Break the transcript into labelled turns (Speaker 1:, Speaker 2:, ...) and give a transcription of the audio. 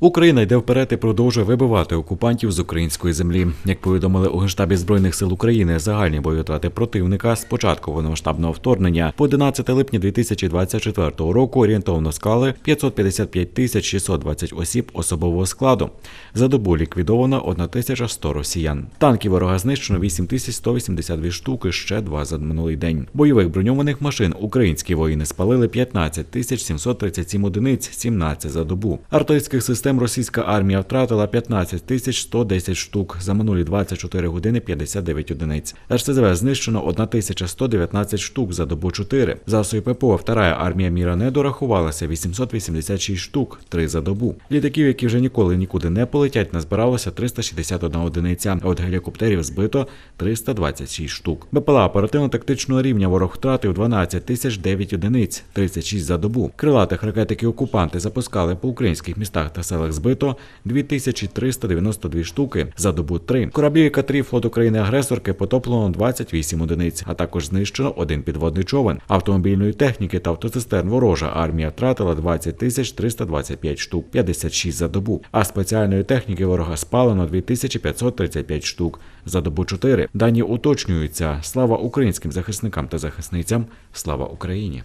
Speaker 1: Україна йде вперед і продовжує вибивати окупантів з української землі. Як повідомили у Генштабі збройних сил України, загальні бойові втрати противника з початку повномасштабного вторгнення по 11 липня 2024 року орієнтовно склали 555 тисяч 620 осіб особового складу. За добу ліквідовано 1100 росіян. Танків ворога знищено 8182 штуки, ще два за минулий день. Бойових броньованих машин українські воїни спалили 15 тисяч 737 одиниць, 17 за добу. Артилерійських систем російська армія втратила 15 тисяч 110 штук, за минулі 24 години 59 одиниць. РСЗВ знищено 1119 штук, за добу 4. Засоби ППО вторая армія міра не дорахувалася 886 штук, 3 за добу. Літаків, які вже ніколи нікуди не полетять, назбиралося 361 одиниця, а от гелікоптерів збито 326 штук. БПЛА оперативно-тактичного рівня ворог втратив 12 тисяч 9 одиниць, 36 за добу. Крилатих ракет, які окупанти запускали по українських містах та селах збито 2392 штуки, за добу 3. Кораблі К-3 флот України-агресорки потоплено 28 одиниць, а також знищено один підводний човен. Автомобільної техніки та автоцистерн ворожа армія втратила 20 тисяч 325 штук, 56 за добу. А спеціальної техніки ворога спалено 2535 штук, за добу 4. Дані уточнюються. Слава українським захисникам та захисницям. Слава Україні!